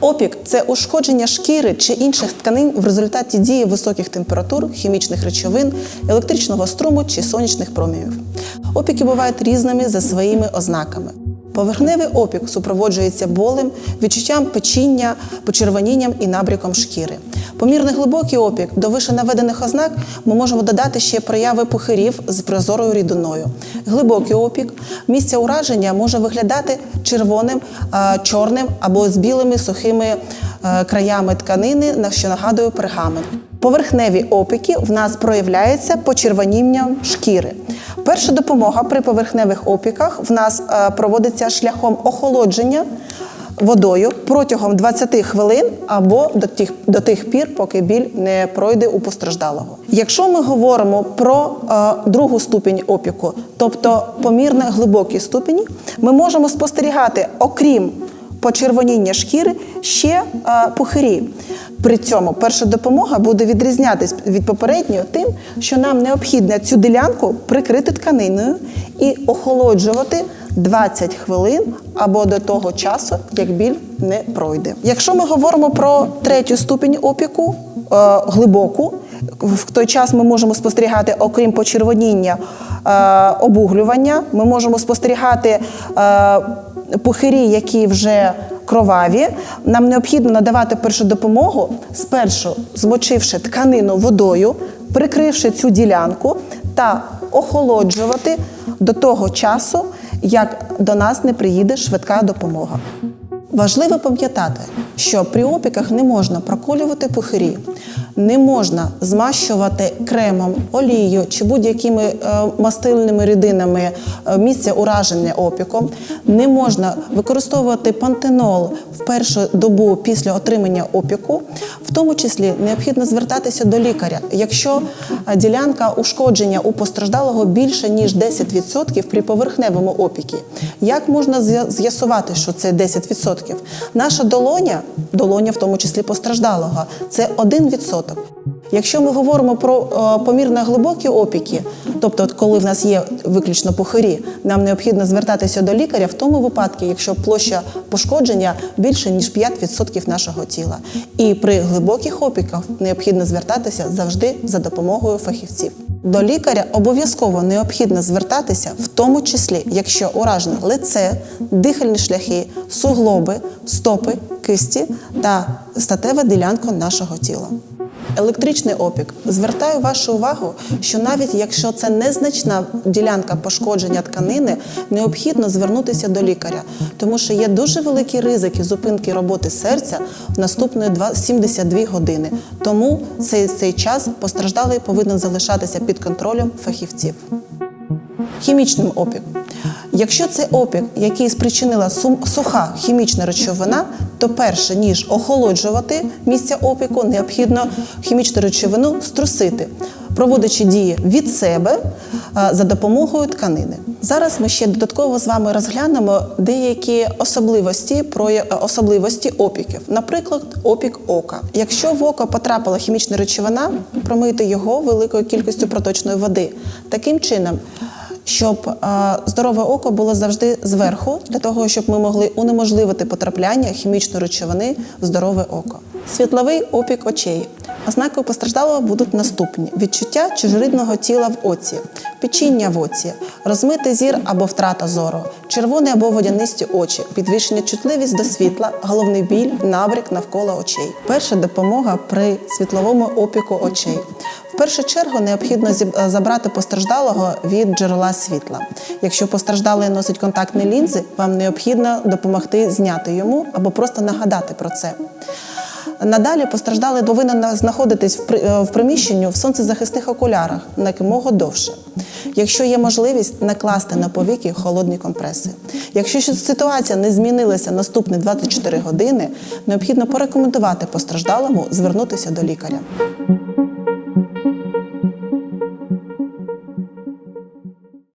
Опік це ушкодження шкіри чи інших тканин в результаті дії високих температур, хімічних речовин, електричного струму чи сонячних промінів. Опіки бувають різними за своїми ознаками. Поверхневий опік супроводжується болем, відчуттям печіння, почервонінням і набряком шкіри. Помірний глибокий опік до вище наведених ознак ми можемо додати ще прояви пухирів з прозорою рідиною. Глибокий опік місце ураження може виглядати червоним, чорним або з білими сухими е, краями тканини, на що нагадує пергамент. Поверхневі опіки в нас проявляються почервонінням шкіри. Перша допомога при поверхневих опіках в нас е, проводиться шляхом охолодження водою протягом 20 хвилин або до тих, до тих пір, поки біль не пройде у постраждалого. Якщо ми говоримо про е, другу ступінь опіку, тобто помірно глибокі ступені, ми можемо спостерігати, окрім почервоніння шкіри, ще е, пухирі. При цьому перша допомога буде відрізнятись від попередньої тим, що нам необхідно цю ділянку прикрити тканиною і охолоджувати 20 хвилин або до того часу, як біль не пройде. Якщо ми говоримо про третю ступінь опіку, е, глибоку, в той час ми можемо спостерігати, окрім почервоніння, е, обуглювання, ми можемо спостерігати е, пухирі, які вже кроваві. Нам необхідно надавати першу допомогу, спершу змочивши тканину водою, прикривши цю ділянку та охолоджувати до того часу, як до нас не приїде швидка допомога. Важливо пам'ятати, що при опіках не можна проколювати пухирі, не можна змащувати кремом, олією чи будь-якими е, мастильними рідинами е, місце ураження опіком, не можна використовувати пантенол в першу добу після отримання опіку. В тому числі необхідно звертатися до лікаря, якщо е, ділянка ушкодження у постраждалого більше ніж 10% при поверхневому опікі. Як можна з'ясувати, що це 10%? Наша долоня, долоня в тому числі постраждалого, це 1%. Якщо ми говоримо про е, помірно глибокі опіки, тобто коли в нас є виключно пухирі, нам необхідно звертатися до лікаря в тому випадку, якщо площа пошкодження більше ніж 5% нашого тіла. І при глибоких опіках необхідно звертатися завжди за допомогою фахівців. До лікаря обов'язково необхідно звертатися, в тому числі, якщо уражено лице, дихальні шляхи, суглоби, стопи, кисті та статева ділянка нашого тіла. Електричний опік. Звертаю вашу увагу, що навіть якщо це незначна ділянка пошкодження тканини, необхідно звернутися до лікаря, тому що є дуже великі ризики зупинки роботи серця в наступної два- 72 години. Тому цей, цей час постраждалий повинен залишатися під контролем фахівців. Хімічним опік. Якщо це опік, який спричинила суха хімічна речовина, то перше ніж охолоджувати місце опіку, необхідно хімічну речовину струсити, проводячи дії від себе за допомогою тканини. Зараз ми ще додатково з вами розглянемо деякі особливості про особливості опіків, наприклад, опік ока. Якщо в око потрапила хімічна речовина, промити його великою кількістю проточної води. Таким чином щоб е, здорове око було завжди зверху, для того, щоб ми могли унеможливити потрапляння хімічної речовини в здорове око. Світловий опік очей. Ознакою постраждалого будуть наступні: відчуття чужорідного тіла в оці, печіння в оці, розмитий зір або втрата зору, червоні або водянисті очі, підвищення чутливість до світла, головний біль, набряк навколо очей. Перша допомога при світловому опіку очей. Першу чергу необхідно е, забрати постраждалого від джерела світла. Якщо постраждалий носить контактні лінзи, вам необхідно допомогти зняти йому або просто нагадати про це. Надалі постраждалий повинен знаходитись в е, в приміщенні в сонцезахисних окулярах на якомога довше. Якщо є можливість накласти на повіки холодні компреси. Якщо ситуація не змінилася наступні 24 години, необхідно порекомендувати постраждалому звернутися до лікаря.